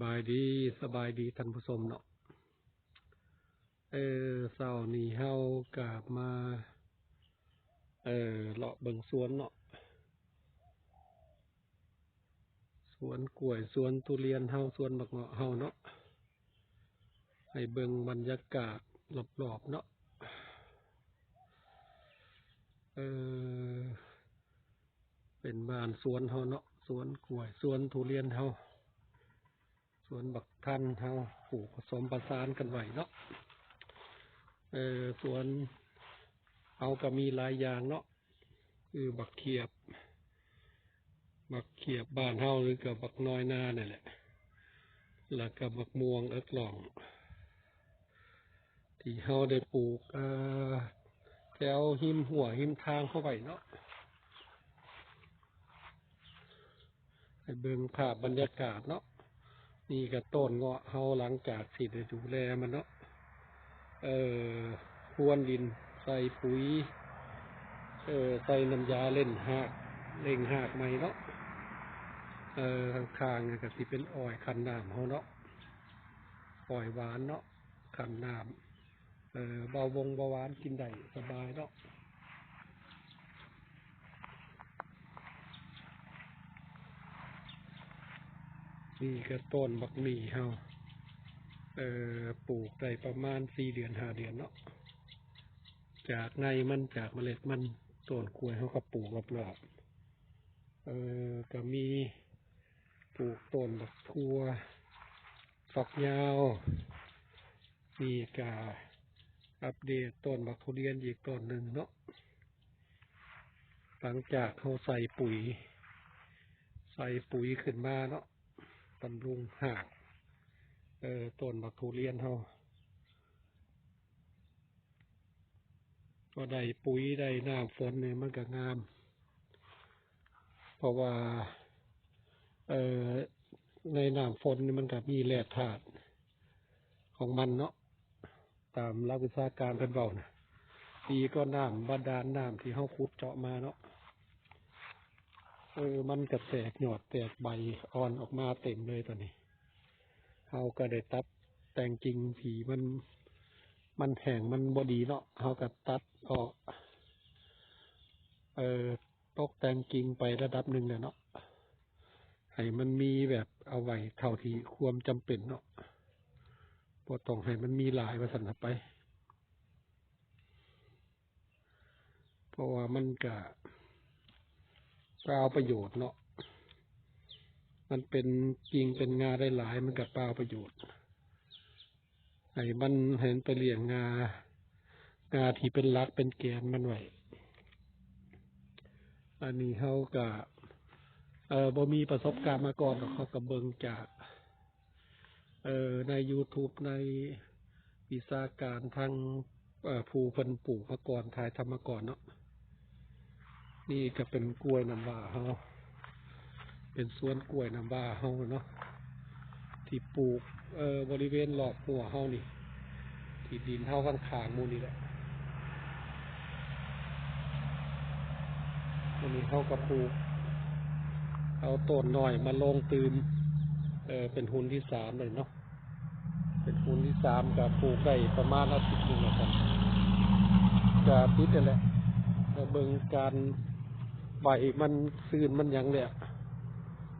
บายดีสบายดีท่านผู้ชมเนาะ เออเสาร์นี้เฮากลับมา เออเลาะเบิ่งสวนเนาะ สวนกล้วยสวนทุเรียนเฮาสวนบักเงาะเฮาเนาะ ให้เบิ่งบรรยากาศรอบๆเนาะ เออ เป็นบ้านสวนเฮาเนาะ สวนกล้วยสวนทุเรียนเฮา วนบักทันเฮาปลูกผสมประสานกันไว้เนาะเออสวนเอาก็มีหลายอย่างเนาะคือบักเขียบ บักเขียบบ้านเฮาหรือกับบักน้อยหน้านี่นแหละ แล้วก็บักม่วงเอิกหล่อง ที่เฮาได้ปลูกอ่อแถวหิมหัวหิมทางเข้าไปเนาะให้เบิ่งภาพบรรยากาศเนาะ นี่ก็ต้นเงาะเฮาหลังจากสิได้ดูแลมันเนาะ เอ่อพรวนดินใส่ปุ๋ย เอ่อใส่น้ำยาเล่นหากเล่งหากใหม่เนาะ เอ่อข้างๆก็สิเป็นอ้อยคันน้ำเฮาเนาะอ้อยหวานเนาะคันน้ำเอ่อเบาวงเบาหวานกินได้สบายเนาะ นี่ก็ต้นบักหมี่เฮาเอ่อปลูกได้ประมาณสี่เดือนห้าเดือนเนาะ จากในมันจากเมล็ดมันต้นกล้วยเขาก็ปลูกรอบๆเอ่อก็มีปลูกต้นบักทั่วฝักยาวนี่ก็อัปเดตต้นบักทุเรียนอีกต้นหนึ่งเนาะ หลังจากเขาใส่ปุ๋ย ใส่ปุ๋ยขึ้นมาเนาะ บำรุงหากเอ่อต้นบักทุเรียนเฮาก็ได้ปุ๋ยได้น้ำฝนเนี่ยมันก็งาม เพราะว่า เอ่อในน้ำฝนนี่มันก็มีแร่ธาตุของมันเนาะตามหลักวิชาการเป็นเบานะดีก็น้ำบาดาลน้ำที่เฮาขุดเจาะมาเนาะ เออมันก็แตกหยอดแตกใบอ่อนออกมาเต็มเลยตอนนี้เฮาก็ได้ตัดแต่งกิงผีมัน มันแห้งมันบอดีเนาะเฮาก็ตัดออก เออตกแต่งกิงไประดับหนึ่งแล้วเนาะให้มันมีแบบเอาไว้เท่าที่ความจำเป็นเนาะบ่ต้องให้มันมีหลายว่าสันน่ะไป เพราะว่ามันก็ เปล่าประโยชน์เนาะมันเป็นจริงเป็นงาได้หลายมันกับเปล่าประโยชน์ให้มันเห็นไปเลี้ยงงางาที่เป็นลักเป็นแกนมันไหวอันนี้เขาก็เออบ่มีประสบการณ์มาก่อนเขาก็เบิงจาก เอ่อใน YouTube ในวิชาการทางผู้เพิ่นปลูกมาก่อนถ่ายทำมาก่อนเนาะ นี่ก็เป็นกล้วยน้ำว้าเฮาเป็นสวนกล้วยน้ำว้าเฮาเนาะที่ปลูกเอ่อบริเวณรอบหัวเฮานี่ ที่ดินเฮาข้างขางมูนี่แหละวันนี้เฮาก็ปลูก เอาต้นหน่อยมาลงตืมเออเป็นหุ่นที่สามเลยเนาะเป็นหุ่นที่สามกับปลูกได้ประมาณอาทิตย์หนึ่งนะครับจะติดนั่นแหละเบิ่งการ ใบมันซื่นมันยังแหละ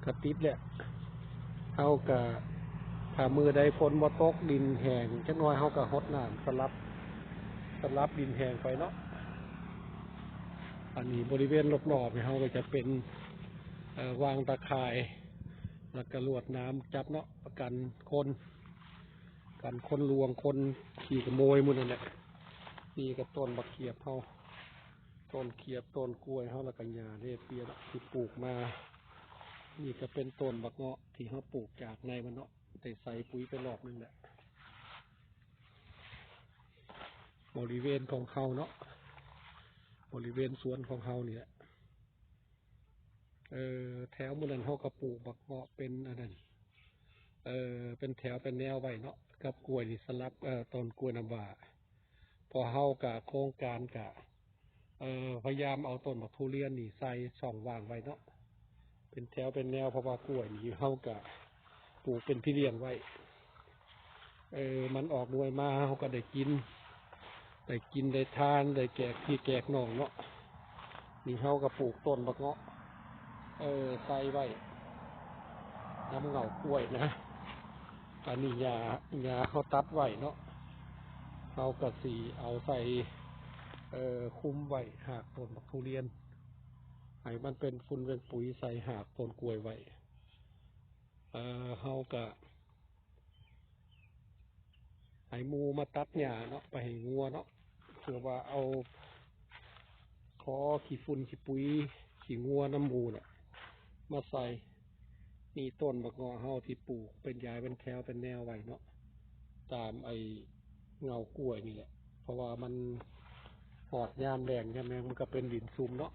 กระติดแหละเอากะถ้ามือใดฝนบ่ตกดินแห้งจักน่อยเฮาก็หดน้ำสลับสลับดินแห้งไปเนาะอันนี้บริเวณรอบๆเนี่ยเฮาก็จะเป็นวางตะข่ายแล้วก็ลวดน้ำจับเนาะประกันคนกันคนลวงคนขี่ขโมยมันนั่นแหละนี่ก็ต้นบักเขียบเฮา ต้นเขียบต้นกล้วยเฮาล้วก็หญ้าเนเปียเนาะที่ปลูกมา นี่ก็เป็นต้นบักเงาะที่เฮาปลูกจากในมันเนาะได้ใส่ปุ๋ยไปรอบนึงแหละ บริเวณของเขาเนาะบริเวณสวนของเขาเนี่ยเออแถวมือนั้นเขาก็ปลูกบักเงาะเป็นอันนั้นเออเป็นแถวเป็นแนวไว้เนาะกับกล้วยนี่สลับเอ่อต้นกล้วยน้ำว้าพอเฮากะโครงการกะ เออพยายามเอาต้นบักทุเรียนนี่ใส่ช่องว่างไว้เนาะเป็นแถวเป็นแนวเพราะว่ากล้วยนี่เฮากะปลูกเป็นพี่เลี้ยงไว้ เออ มันออกหน่วยมาเขาก็ได้กินได้กินได้ทานได้แกกพี่แกกน้องเนาะนี่เขาก็ปลูกต้นบักเงาะ เออใส่ไว้น้ำเหงากล้วยนะอันนี้ยายาเขาตัดไว้เนาะเขากระสีเอาใส่ เอ่อคุ้มไว้หากต้นบักทุเรียนให้มันเป็นฝุ่นเป็นปุ๋ยใส่หากต้นกล้วยไว้เอ่อเฮากะให้หมูมาตัดหญ้าเนาะไปให้งัวเนาะเพื่อว่าเอาขอขี้ฝุ่นขี้ปุ๋ยขี้งัวน้ำหมูเนี่ยมาใส่นี่ต้นบักงอเฮาที่ปลูกเป็นยายเป็นแถวเป็นแนวไว้เนาะตามไอเงากล้วยนี่แหละ เพราะว่ามัน หอดยามแดงยามแดงมันก็เป็นดินซุมเนาะ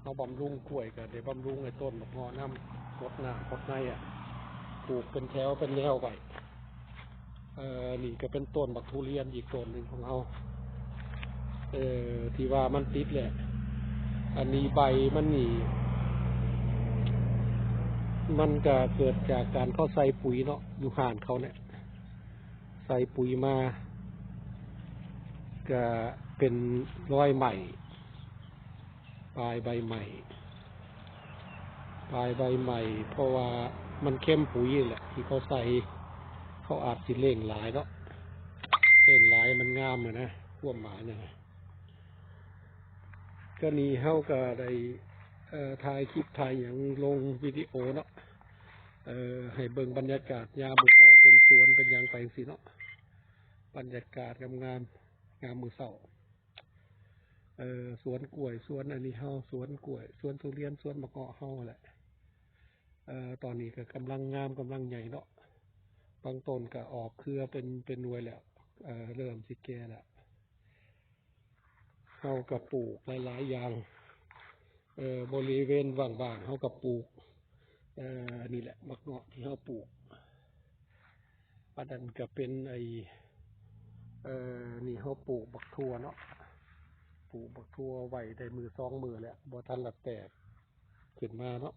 เขาบำรุงกล้วยก็ได้บำรุงไอ้ต้นบักงอน้ำรดหน้ำรดในอะปลูกเป็นแถวเป็นแนวไปเอ่อนี่ก็เป็นต้นบักทุเรียนอีกต้นหนึ่งของเราเอ่อที่ว่ามันติดแหละ อันนี้ใบมันนี่มันก็เกิดจากการเข้าใส่ปุ๋ยเนาะอยู่ห่านเขาเนี่ย ใส่ปุ๋ยมา ก็เป็นร้อยใหม่ปลายใบใหม่ปลายใบใหม่ เพราะว่ามันเข้มปุ๋ยแหละ ที่เขาใส่เขาอาจสิเล่งหลายเนาะเล่งหลายมันงามอะนะร่วมหมาเนี่ยก็นี่เฮาก็ได้ถ่ายคลิปถ่ายอย่างลงวิดีโอเนาะเออให้เบิ่งบรรยากาศยามมือเสาเป็นสวนเป็นยังไปสิเนาะบรรยากาศงามงามๆ งามมือเสาเออสวนกล้วย สวนอันนี้เฮาสวนกล้วย สวนทุเรียนสวนมะกาะเฮาแหละเอ่อตอนนี้ก็กำลังงามกำลังใหญ่เนาะบางต้นก็ออกเครือเป็นเป็นหน่วยแล้วเอ่อเริ่มสิแก่แล้วเฮากับปลูกหลายๆอย่างเอ่อบริเวณว่างๆเฮากับปลูกเอ่อนี่แหละมะเงาะที่เฮาปลูกอันนั้นก็เป็นไอ เออนี่เฮาปลูกบักทัวเนาะปลูกบักทัวไว้ได้มือสองมือแหล้วบ่ทันละแตกขึ้นมาเนาะ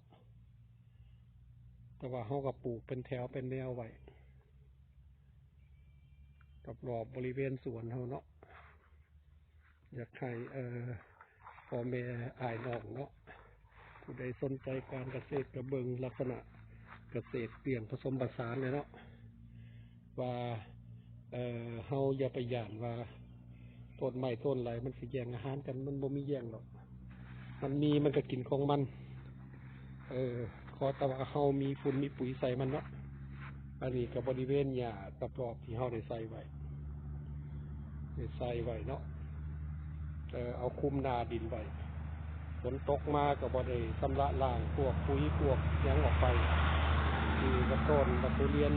แต่ว่าเขาก็ปลูกเป็นแถวเป็นแนวไว้กับรอบบริเวณสวนเขาเนาะอยากให้เออพ่อแม่อายน้องเนาะผู้ใดสนใจการเกษตรกระเบิงลักษณะเกษตรเปลี่ยนผสมผสานเลยเนาะว่า เอ่อเฮาอย่าไปหย่านว่าต้นไม้ต้นไรมันสิแย่งอาหารกันมันบ่มีแย่งหรอก มันมีมันก็กินของมัน เออขอแต่ว่าเฮามีฝุ่นมีปุ๋ยใส่มันเนาะอันนี้กับบริเวณหญ้ารอบที่เฮาได้ใส่ไว้ได้ใส่ไว้เนาะเออเอาคุมนาดินไว้ฝนตกมาก็บ่ได้ชำระล้างพวกปุ๋ยพวกยังออกไปนี่กระต้นกระทุเรียน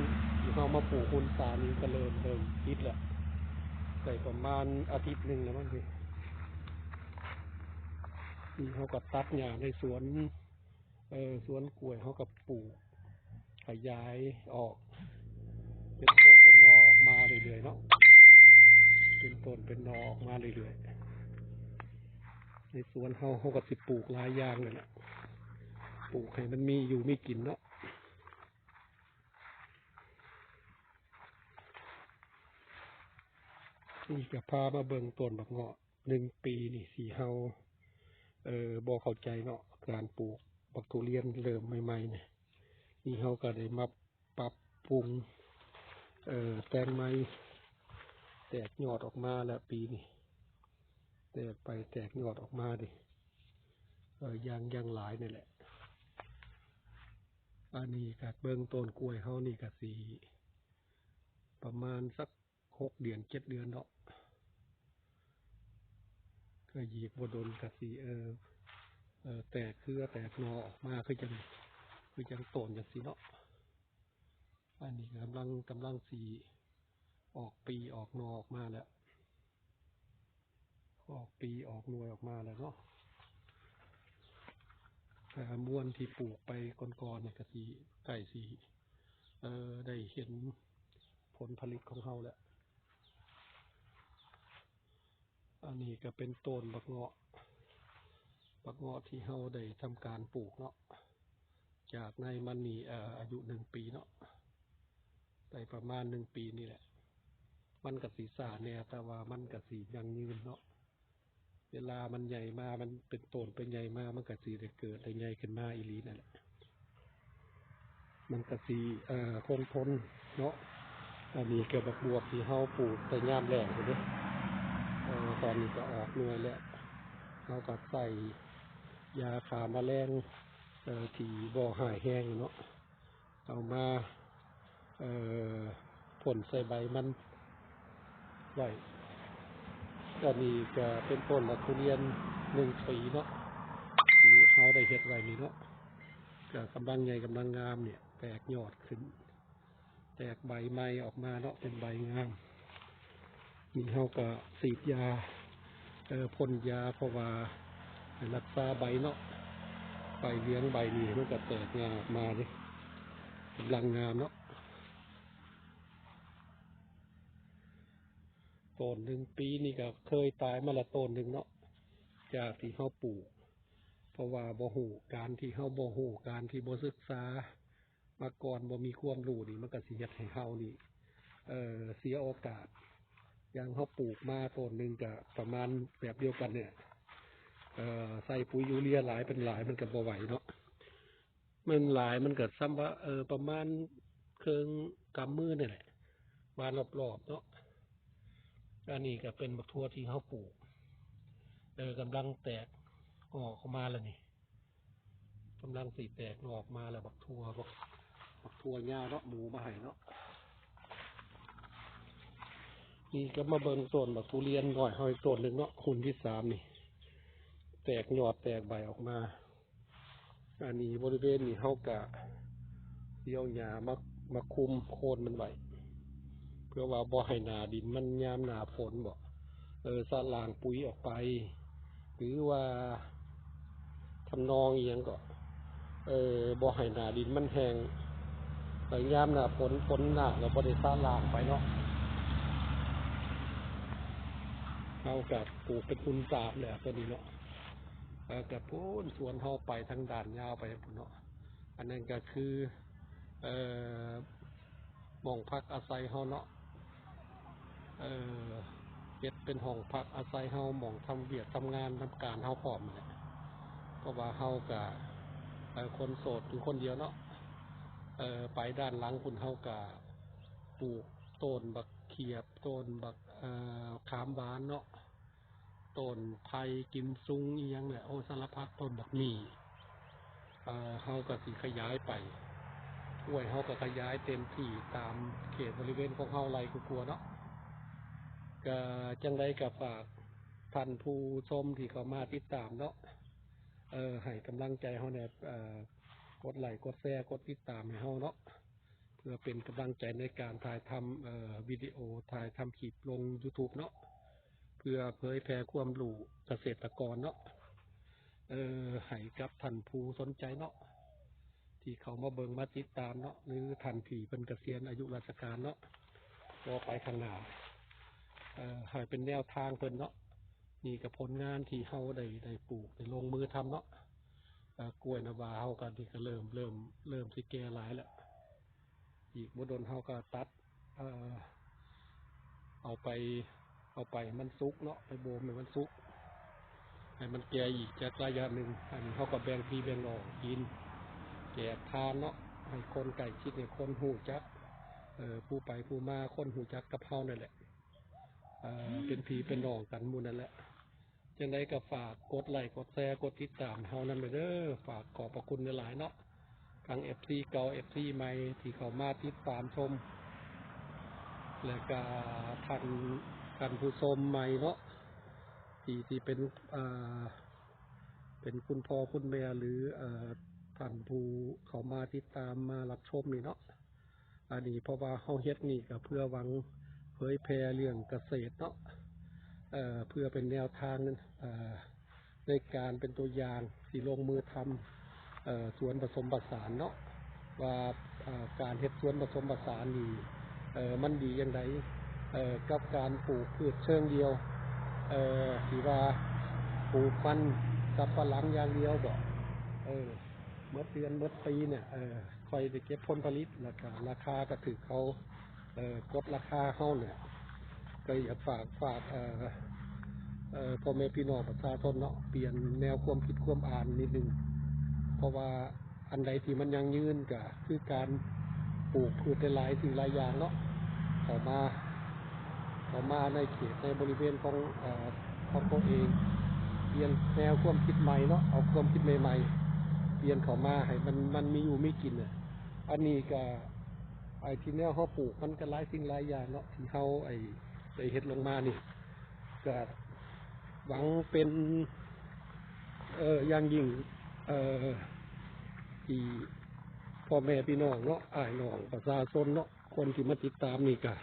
เฮามาปลูกคุณสานี่ก็เริ่มเริ่มคิดแหล้วได้ประมาณอาทิตย์หนึ่งแล้วมั้งพี่นี่เขาก็ตัดหญ้าในสวน เออสวนกล้วยเขากับปลูกขยายออก เป็นต้นเป็นนอออกมาเรื่อยๆเนาะเป็นต้นเป็นนอออกมาเรื่อยๆในสวนเขาเขาก็สิปลูกหลายอย่างเลยแหละปลูกให้มันมีอยู่มีกินเนาะ นี่ก็พามาเบิ่งต้นบักเงาะหนึ่งปีนี่สีเฮาเออบ่เข้าใจเนาะการปลูกบักทุเรียนเริ่มใหม่ๆเนี่ยนี่เขาก็ได้มาปรับปรุง เอ่อแตงไม้แตกยอดออกมาแล้วปีนี้แตกไปแตกยอดออกมาดิเออยางยางหลายนี่แหละ อันนี้กับเบิ้งต้นกล้วยเขานี่ก็สีประมาณสัก หกเดือนเจ็ดเดือนเนาะก็หยีกบดนกับสีเออเออแตกเครือแตกนอออกมาคือจังคือจังโตนจังสีเนาะอันนี้กำลังกำลังสีออกปีออกนอออกมาแล้วออกปีออกหน่วยออกมาแล้วเนาะแต่ม้วนที่ปลูกไปก่อนๆเนี่ยกสีไก่สีเออได้เห็นผลผลิตของเขาแล้ว อันนี้ก็เป็นต้นบักเงาะ บักเงาะที่เฮาได้ทำการปลูกเนาะ จากในมันนี่อ่ออายุหนึ่งปีเนาะได้ประมาณหนึ่งปีนี่แหละ มันกับสีสาแน่แต่ว่ามันกับสียังยืนเนาะ เวลามันใหญ่มา มันเป็นต้นเป็นใหญ่มา มันกับสีได้เกิดได้ใหญ่ขึ้นมาอีลีนั่นแหละ มันกับสีเอ่อคงทนเนาะ อันนี้เกิดบักบวบที่เฮาปลูกแต่ยามแรกเลย ตอนนี้ก็ออกหน่วยแล้วเฮาก็ใส่ยาฆ่าแมลงเอ่อที่บ่อหายแห้งเนาะเอามาเอ่อพ่นใส่ใบมันไว้ก็นี่ก็เป็นต้นละทุเรียนหนึ่งปีเนาะที่เฮาได้เฮ็ดไว้นี่เนาะก็กำลังใหญ่กำลังงามเนี่ย แตกยอดขึ้น แตกใบไม้ออกมาเนาะเป็นใบงาม นี่เฮาก็สีดยาเออพ่นยาเพราะว่ารักษาใบเนาะใบเลี้ยงใบนี่มันก็แตกงามออกมาเด้กำลังงามเนาะต้นหนึ่งปีนี่ก็เคยตายมาละต้นหนึ่งเนาะจากที่เฮาปลูกเพราะว่าบ่ฮู้การที่เฮาบ่ฮู้การที่บ่ศึกษา มาก่อนบ่มีความรู้นี่มันก็สิเฮ็ดให้เฮานี่ เอ่อเสียโอกาส อย่างเฮาปลูกมาต้นหนึ่งก็ประมาณแบบเดียวกันเนี่ยใส่ปุ๋ยยูเรียหลายเป็นหลายมันก็บ่ไหวเนาะมันหลายมันเก็ซ้ำว่าเออประมาณเครึ่งกำมือนี่แหละวานรอบๆเนาะอันนี้ก็เป็นบักทั่วที่เฮาปลูกเออกำลังแตกออกออกมาแล้วนี่กำลังสีแตกออกมาแล้วบักทั่วบักบักทั่วหญ้าเนาะหมูมาให้เนาะ นี่ก็มาเบิ่งต้นแบักทุเรียนหน่อยเฮาอีกต้นหนึ่งเนาะหุ่นที่สามนี่ แตกยอดแตกใบออกมา อันนี้บริเวณนี่เฮากะเดี่ยวหญ้ามามาคุมโคนมันไว้เพื่อว่าบ่ให้หนาดินมันยามหนาฝนบ่เออสลางปุ๋ยออกไป หรือว่าทำนองอียงก็เออบ่ให้หนาดินมันแห้งไปยามหนาฝนฝนหนักเราบ่ได้สลางไปเนาะ เฮากับปลูกเป็นคุณสามแหละตัวนี้เนาะเออกับพูนสวนเฮาไปทางด่านยาวไปพุ่นเนาะอันนั้นก็คือ เอ่อหม่องพักอาศัยเฮาเนาะเอ่อเฮ็ดเป็นห้องพักอาศัยเฮาหม่องทำเวียกทำงานทำการเฮาพร้อมนั่นแหละเพราะว่าเฮาก็เอ่อคนโสดอยู่คนเดียวเนาะเอ่อไปด้านหลังพุ่นเฮาก็ปลูกต้นบักเขียบต้นบัก ขามหวานเนาะต้นไผ่กิมซุงอียังเนี่ยโอสารพัดต้นบักมี่เฮาก็สิขยายไปห้วยเฮาก็ขยายเต็มที่ตามเขตบริเวณของเฮาไรกูกลัวเนาะก็จังไดก็ฝากท่านผู้ชมที่เขามาติดตามเนาะเออให้กำลังใจเฮาเนี่ยกดไลค์กดแชร์กดติดตามให้เฮาเนาะ พื่อเป็นกำลังใจในการถ่ายทำวิดีโอถ่ายทำคลิปลง YouTube เนาะเพื่อเผยแพร่ความรู้เกษตรกรเนาะเออให้กับท่านผู้สนใจเนาะที่เขามาเบิงมาติดตามเนาะหรือท่านที่เป็นเกษียณอายุราชการเนาะรอไปข้างหน้าเอ่อให้เป็นแนวทางเพิ่นเนาะนี่กับผลงานที่เฮาได้ได้ปลูกได้ลงมือทำเนาะกล้วยนาวาเฮาก็นี่ก็เริ่มเริ่มเริ่มสิแก่หลายแล้ว อีกบ่ดนเฮาก็ตัด เอ่อ เอาไป เอาไปมันสุกเนาะไปโบมให้มันสุกให้มันแก่อีกจากระยะหนึ่งอันนี้เขาก็แบ่งพี่แบ่งน้องกินแจกทานเนาะให้คนไก่ชิดให้คนหูจัก เอ่อผู้ไปผู้มาคนหูจักกับเฮานั่นแหละเอ่อเป็นพี่เป็นน้องกันมู่นั่นแหละจังไดก็ฝากกดไลค์กดแชร์กดติดตามเฮานั่นไปเด้อฝากขอบพระคุณหลายๆเนาะ ทั้ง FC เก่า FC ใหม่ที่เขามาติดตามชม แล้วก็ท่านท่านผู้ชมใหม่เนาะที่ที่เป็นอ่าเป็นคุณพ่อคุณแม่หรืออ่อท่านผู้เขามาติดตามมารับชมนี่เนาะอันนี้เพราะว่าเฮาเฮ็ดนี่ก็เพื่อหวังเผยแพร่เรื่องเกษตรเนาะเอ่อเพื่อเป็นแนวทางเอ่อในการเป็นตัวอย่างที่ลงมือทำ สวนผสมผสานเนาะว่าการเฮ็ดสวนผสมผสานนี่มันดีอย่างไรกับการปลูกพืชเชิงเดียวเออที่ว่าปลูกมันกับฝรั่งอย่างเดียวบอกเออเมื่อเดือนเมื่อปีเนี่ยเออคอยได้เก็บผลผลิตแล้วก็ราคาก็ถือเขาเออกดราคาเฮาเนี่ยก็อยากฝากฝากเออเออพ่อแม่พี่น้องประชาชนเนาะเปลี่ยนแนวความคิดความอ่านนิดนึง ราะว่าอันใดที่มันยังยืนก็คือการปลูกพืชหลายสิ่งหลายอย่างเนาะเข้ามาเข้ามาในเขตในบริเวณของอของตัวเองเปลี่ยนแนวความคิดใหม่เนาะเอาความคิดใหม่ๆเปลี่ยนเข้ามาให้มันมันมีอยู่มีกินอะอันนี้ก็ไอ้ที่แนวเขาปลูกมันก็หลายสิ่งหลายอย่างเนาะที่เขาไอ้ได้เฮ็ดลงมานี่ก็หวังเป็น เอ่ออย่างยิ่ง เอ่อ ที่พ่อแม่พี่น้องเนาะอายน้องประชาชนเนาะคนที่มาติดตามนี่ก็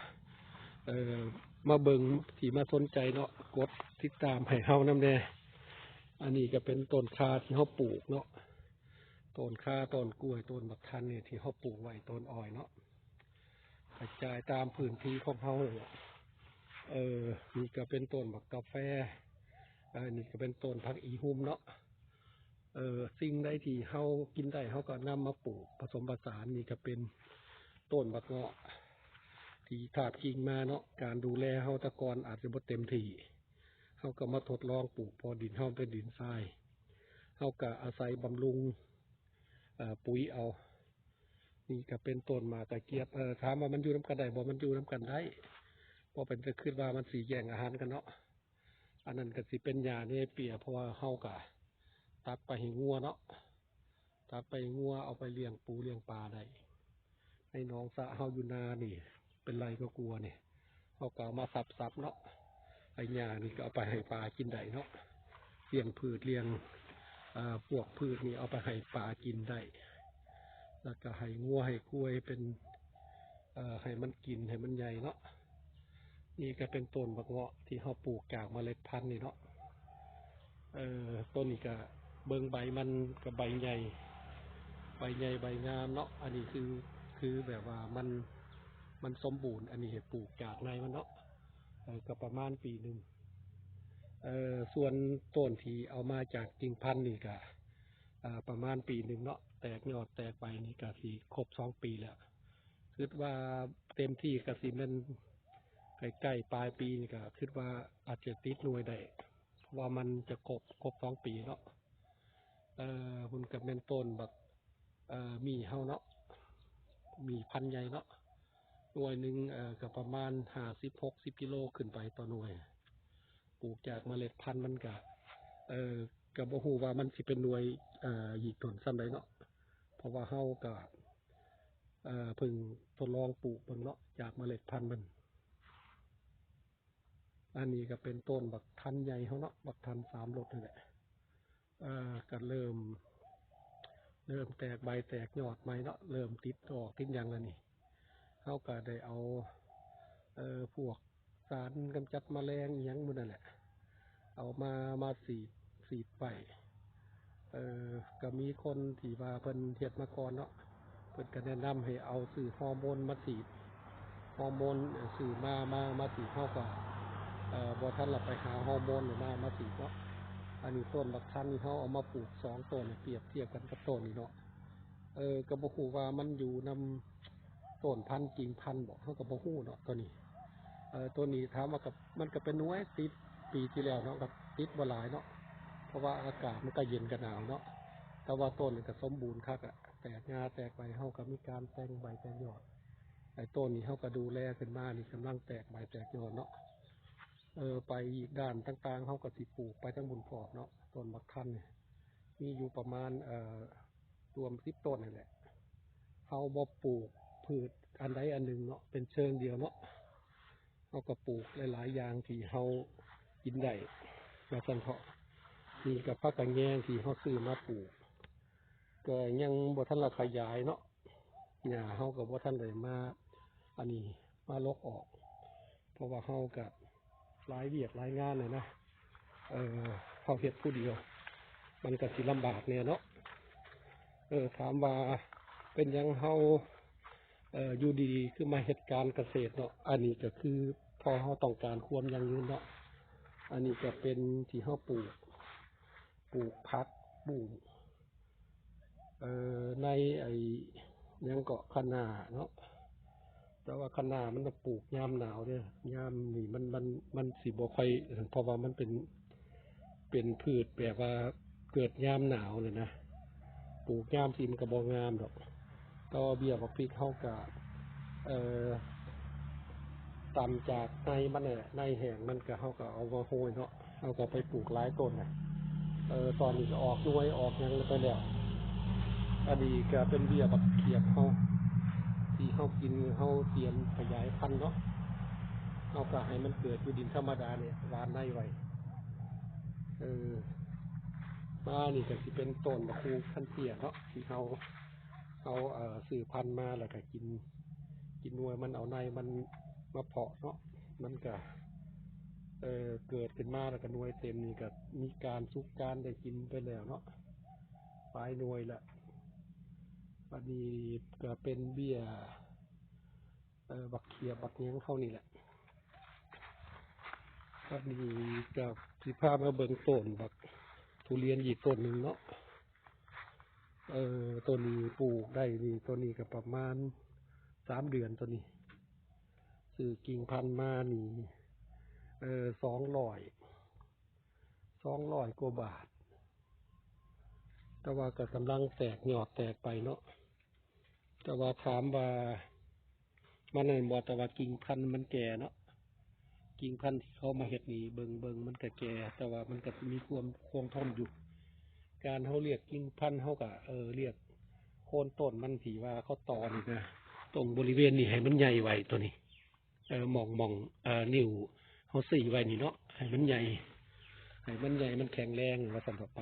เอ่อมาเบิงที่มาสนใจเนาะกดติดตามให้เฮานำแน่อันนี้ก็เป็นต้นคาที่เฮาปลูกเนาะต้นคาต้นกล้วยต้นบักทันเนี่ยที่เฮาปลูกไว้ต้นอ้อยเนาะกระจายตามพื้นที่ของเฮาเลยอะเออนี่ก็เป็นต้นบักกาแฟอันนี้ก็เป็นต้นผักอีหุ่มเนาะ เออสิ่งใดที่เฮากินได้เฮาก็นำมาปลูกผสมผสานนี่ก็เป็นต้นบักเงาะ ที่ถาบกิ่งมาเนาะการดูแลเฮาตะกอนอาจจะบ่เต็มที่เฮาก็มาทดลองปลูกพอดินเฮาเป็นดินทรายเฮาก็อาศัยบำรุงเอ่อปุ๋ยเอา นี่ก็เป็นต้นมากตะเกียบเออถามว่ามันอยู่น้ำกันได้บ่มันอยู่น้ำกันได้เพราะเป็นจะคิดว่ามันสีแย่งอาหารกันเนาะอันนั้นก็สิเป็นยาเนี่ยเปียเพราะว่าเฮากะ ตัดไปให้งัวเนาะตัดไปให้งัวเอาไปเลี้ยงปูเลี้ยงปลาได้ในหน้องสะเฮาอยู่นานี่ เป็นไรก็กลัวเนี่ยเฮาก็เอามาสับสับๆเนาะไอ้ยานี่ก็เอาไปให้ปลากินได้เนาะเลี้ยงพืชเลี้ยงพวกพืชนี่เอาไปให้ปลากินได้ แล้วก็ให้งัวให้กล้วยเป็นอให้มันกินให้มันใหญ่เนาะนี่ก็เป็นต้นบักเงาะที่เขาปลูกจากเมล็ดพันธุ์นี่เนาะเออต้นนี้ก็ เบิงใบมันกับใบใหญ่ ใบใหญ่ใบงามเนาะ อันนี้คือคือแบบว่ามันมันสมบูรณ์ อันนี้ปลูกจากในมันเนาะเออก็ประมาณปีหนึ่งเออส่วนต้นที่เอามาจากกิ่งพันธุ์นี่ก็ประมาณปีหนึ่งเนาะแตกยอดแตกใบนี่ก็สีครบสองปีแล้วคิดว่าเต็มที่ก็สิมันใกล้ๆปลายปีนี่ก็คิดว่าอาจจะติดหน่วยได้เพราะว่ามันจะครบครบสองปีเนาะ ออคุณกับเมนต้นแบบเออมีเฮาเนาะมีพันใหญ่เนาะหน่วยหนึ่งเออก็ประมาณห้าสิบหกสิบกิโลขึ้นไปต่อหน่วยปลูกจากเมล็ดพันธุ์มันก็เออกับบ่ฮู้ว่ามันสิเป็นหน่วยเอ่อหยีกต้นซ้ำใดเนาะเพราะว่าเฮาก็เอ่อพิ่งทดลองปลูกเบิ่งเนาะจากเมล็ดพันธุ์มันอันนี้ก็เป็นต้นบักทันใหญ่เขาเนาะบักทันสามรสนี่แหละ อ่อก็เริ่ม เริ่มแตกใบแตกยอดใหม่เนาะเริ่มติดดอกติดยังแล้วนี่เขาก็ได้เอา เอ่อพวกสารกำจัดแมลงยังมันนั่นแหละ เอามามาสีดสีดไปเออก็มีคนที่ว่าเพิ่นเฮ็ดมาก่อนเนาะเพิ่นก็แนะนำให้เอาสื่อฮอร์โมนมาสีดฮอร์โมนสื่อมามามาสีดเข้ากับเอ่อบอท่านเราไปหาฮอร์โมนหรือมามาสีดเนาะ อันนี้ต้นบักทันนี่เขาเอามาปลูกสองต้นเปรียบเทียบกันกับต้นนี่เนาะ เออกระบอกหูว่ามันอยู่นำต้นพันธุ์กิ่งพันธุ์บอกเขากระบอกหูเนาะตัวนี้ เออตัวนี้ถามว่ากับมันก็เป็นน้วยติดปีที่แล้วเนาะกับติดบ่หลายเนาะ เพราะว่าอากาศมันก็เย็นกับหนาวเนาะ แต่ว่าต้นนี่ก็สมบูรณ์คักอะแตกงาแตกใบเขาก็มีการแตงใบแตงยอดไอ้ต้นนี้เขาก็ดูแลขึ้นมานี่กำลังแตกใบแตกยอดเนาะ เออไปอีกด้านต่างๆเขาก็สิปลูกไปทั้งบนพอบเนาะต้นบักคันเนี่ยมีอยู่ประมาณ เอ่อรวมสิบต้นนี่แหละเขาบ่ปลูกพืชอันใดอันหนึ่งเนาะเป็นเชิงเดียวเนาะเขาก็ปลูกหลายๆอย่างที่เขากินได้มาสันเถาะนี่กับพักกังแยงที่เขาซื้อมาปลูกก็ยังบ่ทันละขยายเนาะหญ้าเขากับบ่ทันเลยมา อันนี้มาลกออก เพราะว่าเขากับ หลายเวียกหลายงานเลยนะเออเขาเฮ็ดผู้เดียว มันก็สิลำบากเนี่ยเนาะเออถามว่าเป็นยังเฮาเอ่ออยู่ดีๆคือมาเหตุการณ์เกษตรเนาะอันนี้ก็คือพอเฮาต้องการความยั่งยืนเนาะอันนี้ก็เป็นที่เฮาปลูก ปลูกผักปลูกเอ่อในไอ้ยังเกาะคะนาเนาะ แต่ว่าคะนามันจะปลูกยามหนาวเนี่ยยามนี่มันมันมันสิบ่ค่อยเพราะว่ามันเป็นเป็นพืชแบบว่าเกิดยามหนาวเลยนะปลูกยามสิมนกระบองามดอกก็เบี้ยบักพริกเข้ากับเอ่อตำจากในมันเนี่ยในแห้งมันก็เข้าก็เอามาโหยเนาะเขาก็ไปปลูกหลายต้นนะเออตอนนี้ก็ออกหน่วยออกยังไปแล้วอันนี้ก็เป็นเบี้ยบักเขียบเข้า ที่เขากินเขาเตรียมขยายพันธุ์เนาะเขาก็ให้มันเกิดอยู่ดินธรรมดาเนี่ยหวานในไวเออมานี่ก็สิเป็นต้นบักคูพันเตี้ยเนาะที่เขาเขาเอ่อสื่อพันธุ์มาแล้วก็กิน กินนวยมันเอาในมันมาเพาะเนาะมันก็เออเกิดขึ้นมาแล้วก็นวยเต็มนี่ก็มีการสุกการได้กินไปแล้วเนาะปลายนวยละ บัดนี้ก็เป็นเบี้ยเออบักเขียบบักเนี้ยงเขานี่แหละก็มีกับสิพามาเบิ่งต้นบักทุเรียนอีกต้นหนึ่งเนาะเออต้นนี้ปลูกได้นี่ต้นนี้ก็ประมาณสามเดือนต้นนี้ซื้อกิ่งพันมานี่เออสองร้อยสองร้อยกว่าบาท แต่ว่าก็กำลังแตกหยอดแตกไปเนาะ แต่ว่าถามว่า มันนั่นบ่แต่ว่ากิ่งพันธุ์มันแก่เนาะกิ่งพันธุ์ที่เขามาเห็ดนี่เบิงเบิงมันก็แก่ แต่ว่ามันก็มีความคงทนอยู่ การเขาเรียกกิ่งพันธุ์เขาก็เออเรียกโคนต้นมันถีว่าเขาตอนนะตรงบริเวณนี่ให้มันใหญ่ไว้ตัวนี้ เออมองมองเออนิ้วเขาสี่ไว้นี่เนาะให้มันใหญ่ให้มันใหญ่มันแข็งแรงว่าสั่นต่อไป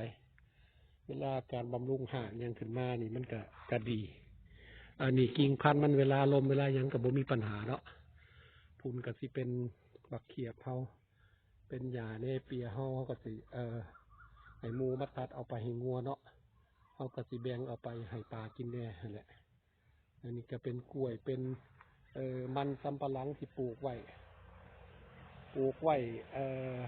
เวลาการบำรุงห่างยังขึ้นมานี่มันก็ก็ดี อันนี้กิ่งพันธุ์มันเวลาลมเวลายังกับบ่มีปัญหาเนาะทุนก็สิเป็นบักเขียบเฮาเป็นหญ้าเนเปียเฮาเฮาก็สิเอ่อให้หมูมาตัดเอาไปให้งัวเนาะเฮาก็สิแบ่งเอาไปให้ปลากินแน่แหละ อันนี้ก็เป็นกล้วยเป็น เอ่อมันสำปะหลังที่ปลูกไว้ปลูกไว้เอ่อ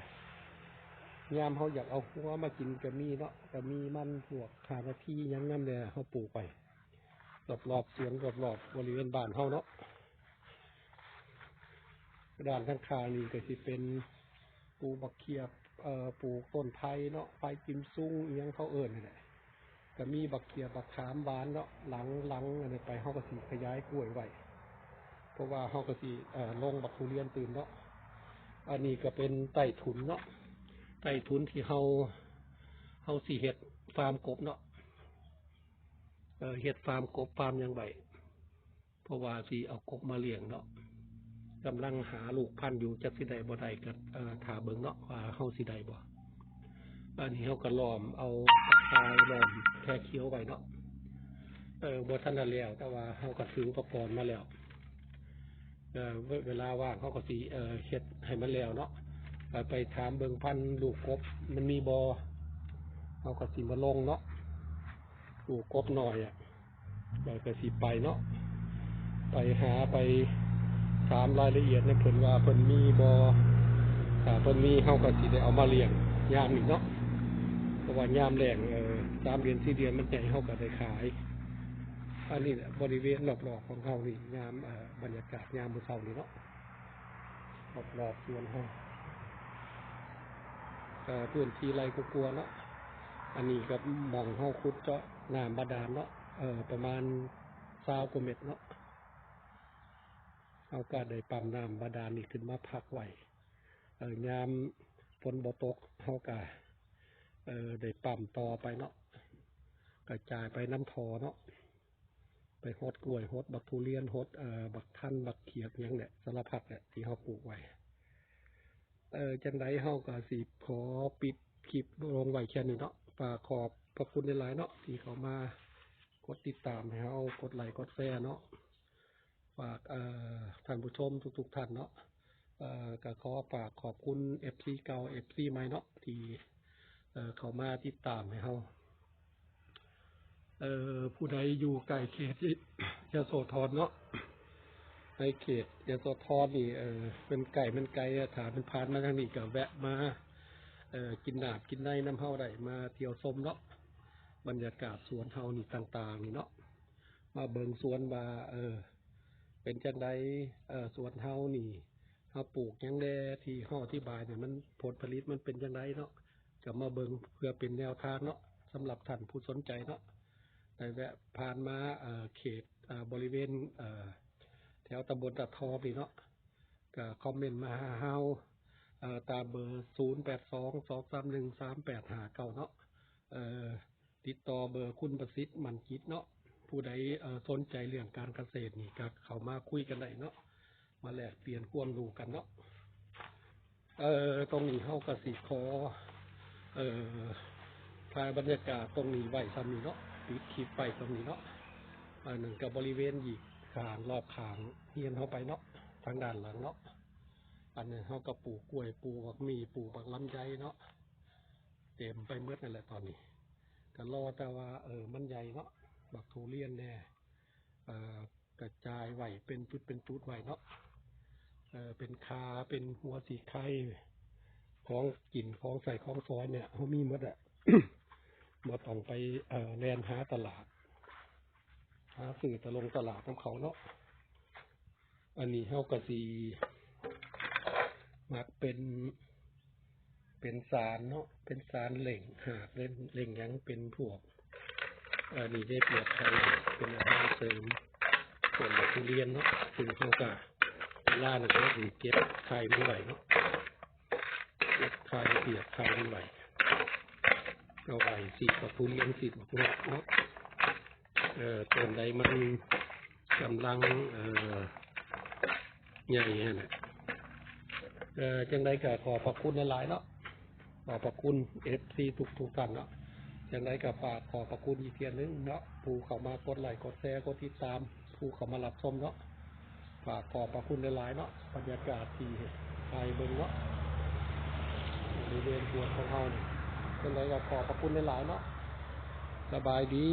ยามเขาอยากเอาหัวมากินก็มีเนาะก็มีมันพวกขานาทีหยังนั่นเนี่ยเขาปลูกไป รอบๆสวนรอบๆบริเวณบ้านเฮาเนาะด้านข้างคานี่ก็สิเป็นปูบักเขียบเอ่อปลูกต้นไผ่เนาะไผ่กิมซุ่งเอิหยังเขาเอิ้นนี่แหละก็มีบักเขียบบักขามหวานเนาะหลังหลังอันนี้ไปเฮาก็สิขยายกล้วยไว้เพราะว่าเฮาก็สิเอ่อลงบักทุเรียนตื่นเนาะอันนี้ก็เป็นไต้ถุนเนาะไต้ถุนที่เฮาเฮาสิเฮ็ดฟาร์มกบเนาะ เอ่อเฮ็ดฟาร์มกบฟาร์มยังไงเพราะว่าสิเอากบมาเลี้ยงเนาะกำลังหาลูกพันธุ์อยู่จักสิได้บ่ได้ก็เอ่อถาเบิงเนาะว่าเฮาสิได้บ่อันนี้เฮาก็ล้อมเอาตะข่ายล้อมแค่เคี้ยวไว้เนาะเออบ่ทันแล้วแต่ว่าเฮาก็ซื้ออุปกรณ์มาแล้วเออเวลาว่างเฮาก็สิเอ่อเฮ็ดให้มันแล้วเนาะไปไปถามเบิงพันธุ์ลูกกบมันมีบ่เฮาก็สิมาลงเนาะ ลูกกบหน่อยอะเราก็สิไปเนาะไปหาไปถามรายละเอียดในเพิ่นว่าเพิ่นมีบอถ้าเพิ่นมีเฮาก็สิได้เอามาเลี้ยงยามนี่เนาะเพราะว่ายามแรงเออสามเดือนสี่เดือนมันใหญ่เฮาก็ได้ขาย อันนี้แหละบริเวณรอบๆของเฮานี่ยามอบรรยากาศยามมื้อเช้านี่เนาะรอบๆสวนเฮาเอ่อพื้นที่ไรก็กลัวเนาะ อันนี้ก็หมองเฮาขุดเจาะน้ำบาดาลเนาะเออประมาณซาวกว่าเม็ดเนาะเอาก็ได้ปั๊มน้ำบาดาลนี่ขึ้นมาพักไว้เออยามฝนบ่ตกเฮาก็เออได้ปั๊มต่อไปเนาะกระจายไปน้ำทอเนาะไปฮดกล้วยฮดบักทุเรียนฮดเอ่อบักท่านบักเขียบหยังเนี่ยสารพัดเนี่ยที่เฮาปลูกไว้เออจังไดเฮาก็สิขอปิดคลิปลงไว้แค่นี้เนาะ ฝากขอบพระคุณหลายๆเนาะที่เขามากดติดตามให้เฮากดไลค์กดแชร์เนาะฝากท่านผู้ชมทุกๆท่านเนาะก็ขอฝากขอบคุณ FC เก่า FC ใหม่เนาะที่เขามาติดตามให้เฮาผู้ใดอยู่ใกล้เขตยโสธรเนาะในเขตยโสธรนี่เออเป็นไก่เป็นไก่ถามเป็นพานมาทางนี้ก็แวะมา เออกินหนาบกินในน้ำเฮาได้มาเที่ยวชมเนาะบรรยากาศสวนเฮานี่ต่างๆนี่เนาะมาเบิงสวนว่าเออ เป็นจังไดเออสวนเฮานี่เฮาปลูกยังแดที่เฮาอธิบายเนี่ยมันผลผลิตมันเป็นจังไดเนาะก็มาเบิงเพื่อเป็นแนวทางเนาะสำหรับท่านผู้สนใจเนาะได้แวะผ่านมาเออเขตอ่าบริเวณเออแถวตำบลตะทอพี่เนาะก็คอมเมนต์มาหาเฮา เอ่อตามเบอร์0822313859เนาะเอ่อติดต่อเบอร์คุณประสิทธิ์มันคิดเนาะผู้ใดเอ่อสนใจเรื่องการเกษตรนี่ก็เข้ามาคุยกันได้เนาะมาแลกเปลี่ยนความรู้กันเนาะเอ่อตรงนี้เฮากสิขอ เอ่อถ่ายบรรยากาศตรงนี้ไว้ซ้ำนี้เนาะปิดคลิปไปตรงนี้เนาะอันหนึ่งกับบริเวณอีกขางรอบขางเฮียนเฮาไปเนาะทางด้านหลังเนาะ อันนึงเฮาก็ปลูกกล้วยปลูกบักมีปลูกบักลำไยเนาะเต็มไปหมดนั่นแหละตอนนี้ก็รอแต่ว่า เออมันใหญ่เนาะบักทุเรียนแน่เอ่อกระจายไหวเป็นจุดเป็นจุดไหวเนาะเออเป็นคาเป็นหัวสีไข่ของกลิ่นของใส่ของซอยเนี่ยเขามีหมดอะบ่ต้องไปเอ่อแลนหาตลาดหาสื่อตะลงตลาดของเขาเนาะอันนี้เขากระสี หมักเป็น เป็นสารเนาะเป็นสารเหล่งหากเล่นเหล่งยังเป็นพวกอันนี้ได้เปรียบไทยเป็นอาหารเสริมส่วนบบทุเรียนเนาะซึ่งเขาก็ล่าหนึ่งก็คือเก็บไข่ไม่ไหวเนาะเก็บไข่เปียกไข่ไม่ไหวเอาไหวสีกับทุเรียนสีกับทุเรียนเนาะเอ่อต้นใดมันกำลังเอ่อใหญ่ฮะนะ เอ่อจังใดก็ขอขอบคุณหลายๆเนาะขอขอบคุณเอฟซีทุกทุกๆท่านเนาะอย่างไรก็ฝากขอขอบคุณอีกเทียนนึงเนาะผู้เข้ามากดไลค์กดแชร์กดติดตาม ผู้เข้ามารับชมเนาะฝากขอบพระคุณหลายๆเนาะบรรยากาศที่ไทยเบิ่งเนาะบริเวณสวของเฮาเนี่ย่างไรก็ขอบพระคุณหลายๆเนาะสบายดี